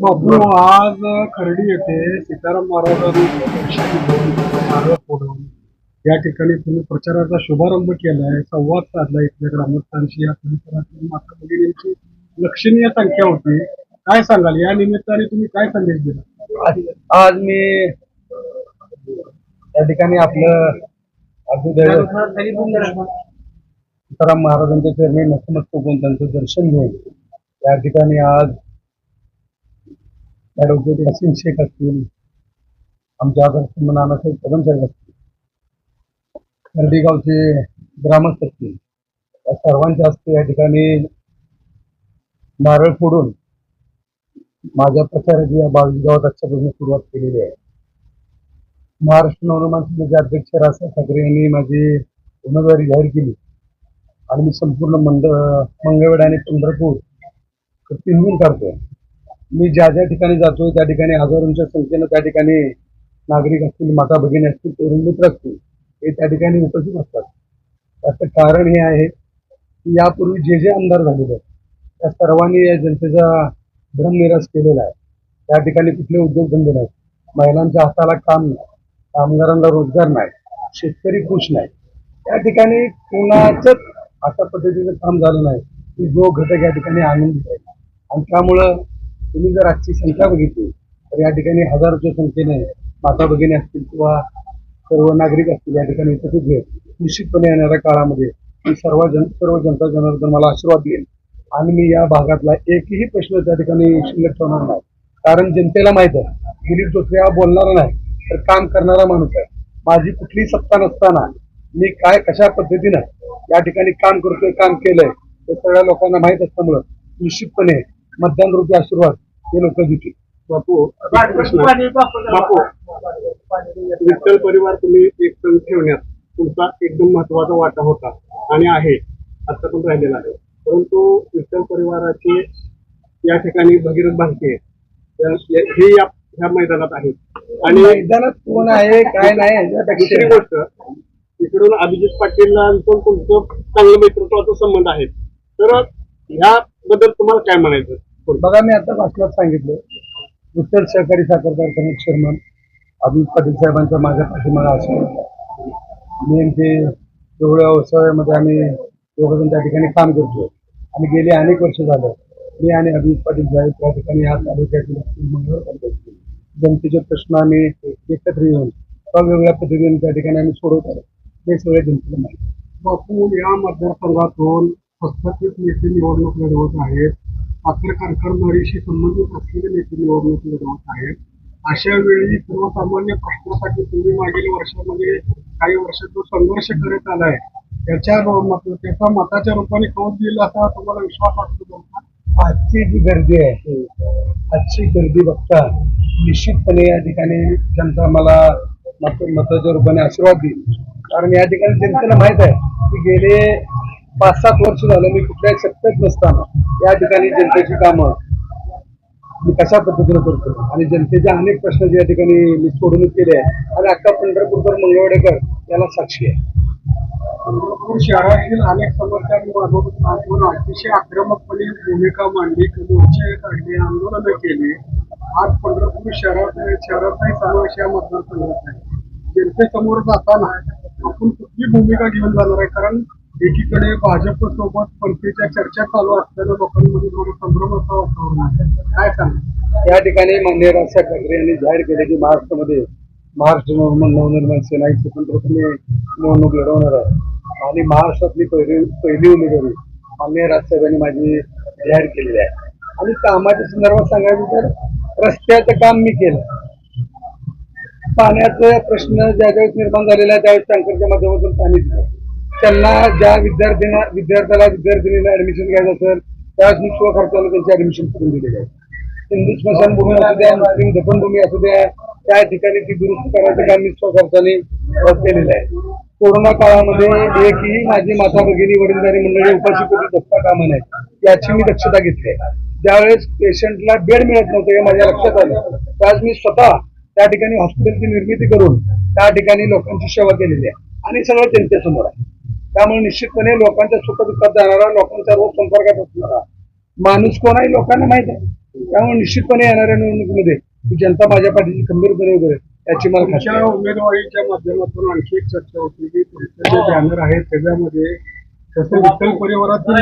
बापू आज खर्डी येथे सीताराम महाराजांनी फोडून या ठिकाणी तुम्ही प्रचाराचा शुभारंभ केलाय संवाद साधला इथल्या ग्रामस्थांशी. या परिसरातील माता भगिनींची लक्षणीय संख्या होती. काय सांगाल? या निमित्ताने तुम्ही काय संदेश दिला? आज आज मी या ठिकाणी आपलं सीताराम महाराजांच्या चरणी नतमस्तक होऊन त्यांचं दर्शन घेऊन त्या ठिकाणी आज ॲडव्होकेट यासिन शेख असतील आमच्या आदर्श नानासाहेब कदम साहेब असतील खर्डीगावचे ग्रामस्थ असतील या सर्वांच्या हस्ते या ठिकाणी नारळ फोडून माझ्या प्रचाराची या बावीस गावात आजच्यापासून सुरुवात केलेली आहे. महाराष्ट्र नवनिर्माण सेनेचे अध्यक्ष राजसाहेब ठाकरे यांनी माझी उमेदवारी जाहीर केली. आणि मी संपूर्ण मंड मंगळवेढ आणि पंढरपूर पिंजून काढतोय मी ज्या ज्या ठिकाणी जातोय त्या ठिकाणी हजारोंच्या संख्येनं त्या ठिकाणी नागरिक असतील माता भगिनी असतील तरुण मित्र असतील हे त्या ठिकाणी उपस्थित असतात. त्याचं कारण हे आहे की यापूर्वी जे जे आमदार झालेले आहेत त्या सर्वांनी या जनतेचा भ्रमनिराश केलेला आहे. त्या ठिकाणी कुठले उद्योगधंदे नाहीत. महिलांच्या हाताला काम नाही. कामगारांना रोजगार नाही. शेतकरी खुश नाही. त्या ठिकाणी कोणाचंच अशा पद्धतीचं काम झालं नाही की जो घटक या ठिकाणी आनंदित आहे. आणि त्यामुळं तुम्ही जर आजची संख्या बघितली तर या ठिकाणी हजारोच्या संख्येने माता भगिनी असतील किंवा सर्व नागरिक असतील या ठिकाणी उपस्थित घेत निश्चितपणे येणाऱ्या काळामध्ये मी सर्व जन सर्व जनता जनार्दन मला आशीर्वाद देईल आणि मी या भागातला एकही प्रश्न त्या ठिकाणी शिल्लक ठेवणार नाही. कारण जनतेला माहीत आहे दिलीप जोत्रे हा बोलणारा नाही तर काम करणारा माणूस आहे. माझी कुठलीही सत्ता नसताना मी काय कशा पद्धतीनं या ठिकाणी काम करतोय काम केलंय हे सगळ्या लोकांना माहीत असल्यामुळं निश्चितपणे मतदान रूपी आशीर्वाद हे लोक देतील. बापू बापू विठ्ठल परिवार तुम्ही एकदम ठेवण्यात तुमचा एकदम महत्त्वाचा वाटा होता आणि आहे आता पण राहिलेला आहे. परंतु विठ्ठल परिवाराचे या ठिकाणी भगीरथ भालके हे या ह्या मैदानात आहेत. आणि मैदानात कोण आहे काय नाही दुसरी गोष्ट इकडून अभिजित पाटील तुमचं चांगलं मित्रत्वाचा संबंध आहे. तर ह्याबद्दल तुम्हाला काय म्हणायचं? बघा मी आता भाषणात सांगितलं. उत्तर सहकारी साखर कारखान्यात चेअरमन अभिजित पाटील साहेबांचा माझ्या पाठीमागा असेल मी यांचे एवढ्या व्यवसायामध्ये आम्ही दोघंजण त्या ठिकाणी काम करतोय. आणि गेले अनेक वर्ष झालं. मी आणि अभिजित पाटील साहेब त्या ठिकाणी या तालुक्यातील मंगळवार जनतेचे प्रश्न आम्ही एकत्र येऊन वेगवेगळ्या पद्धतीने त्या ठिकाणी आम्ही सोडवत आलो. हे सगळे जनतेला माहिती बापू या मतदारसंघातून हस्तक्षेप नेते निवडणूक लढवत आहेत. साखर कारखानदारीशी संबंधित असलेले नेते निवडणूक लढवत आहेत. अशा वेळी सर्वसामान्य प्रश्नासाठी तुम्ही मागील वर्षामध्ये काही वर्ष जो संघर्ष करत आलाय त्याच्या त्याचा मताच्या रूपाने कौल दिला असा तुम्हाला विश्वास वाटतो आजची जी गर्दी आहे आजची गर्दी बघता निश्चितपणे या ठिकाणी जनता मला मत मताच्या रूपाने आशीर्वाद देईल. कारण या ठिकाणी जनतेला माहीत आहे की गेले पाच सात वर्ष झालं मी कुठल्याही सत्तेत नसताना या ठिकाणी जनतेची कामं मी कशा पद्धतीने करतो? आणि जनतेचे अनेक प्रश्न या ठिकाणी मी सोडून केले आहे आणि अख्खा पंढरपूरकर मंगळवडेकर याला साक्षी आहे. पंढरपूर शहरातील अनेक समस्यांबाबत आपण अतिशय आक्रमकपणे भूमिका मांडली. मोर्चे काढले आंदोलनं केली. आज पंढरपूर शहरात शहराचाही समावेश या मतदारसंघात आहे जनतेसमोर जाताना आपण कुठली भूमिका घेऊन जाणार आहे? कारण एकीकडे भाजप सोबत पंथीच्या चर्चा चालू असताना लोकांमध्ये थोडं संभ्रमाचं वातावरण आहे. काय सांग या ठिकाणी मान्य राजसाहेब ठाकरे यांनी जाहीर केले की महाराष्ट्रामध्ये महाराष्ट्र नवनिर्माण नवनिर्माण सेना ही स्वतंत्रपणे निवडणूक लढवणार आहे. आणि महाराष्ट्रातली पहिली पहिली उमेदवारी मान्य राजसाहेबांनी माझी जाहीर केलेली आहे. आणि कामाच्या संदर्भात सांगायचं तर रस्त्याचं काम मी केलं. पाण्याचा प्रश्न ज्या ज्यावेळेस निर्माण झालेला आहे त्यावेळेस टँकरच्या माध्यमातून पाणी दिलं. त्यांना ज्या विद्यार्थ्यांना विद्यार्थ्याला विद्यार्थिनीला ऍडमिशन घ्यायचं असेल त्याच मी खर्चाला त्यांची ऍडमिशन करून दिले आहे. हिंदू स्मशानभूमी असू द्या मुस्लिम दफनभूमी असू द्या त्या ठिकाणी ती दुरुस्त करायचं काम मी स्वखर्चाने केलेलं आहे. कोरोना काळामध्ये एकही माझी माता भगिनी वडीलधारी मंडळी उपाशी करून बसता कामा नाही. याची मी दक्षता घेतली आहे. ज्यावेळेस पेशंटला बेड मिळत नव्हतं हे माझ्या लक्षात आलं. त्यावेळेस मी स्वतः त्या ठिकाणी हॉस्पिटलची निर्मिती करून त्या ठिकाणी लोकांची सेवा केलेली आहे. आणि सगळं त्यांच्यासमोर आहे. त्यामुळे निश्चितपणे लोकांच्या सुखदुःखात जाणारा लोकांच्या रोज संपर्कात असणारा माणूस कोण आहे लोकांना माहीत आहे त्यामुळे निश्चितपणे येणाऱ्या निवडणुकीमध्ये ही जनता माझ्या पाठीशी खंबीरपणे उभी आहे याची मला. उमेदवारीच्या माध्यमातून आणखी एक चर्चा होती की बॅनर आहे त्याच्यामध्ये कसं विठ्ठल परिवारातील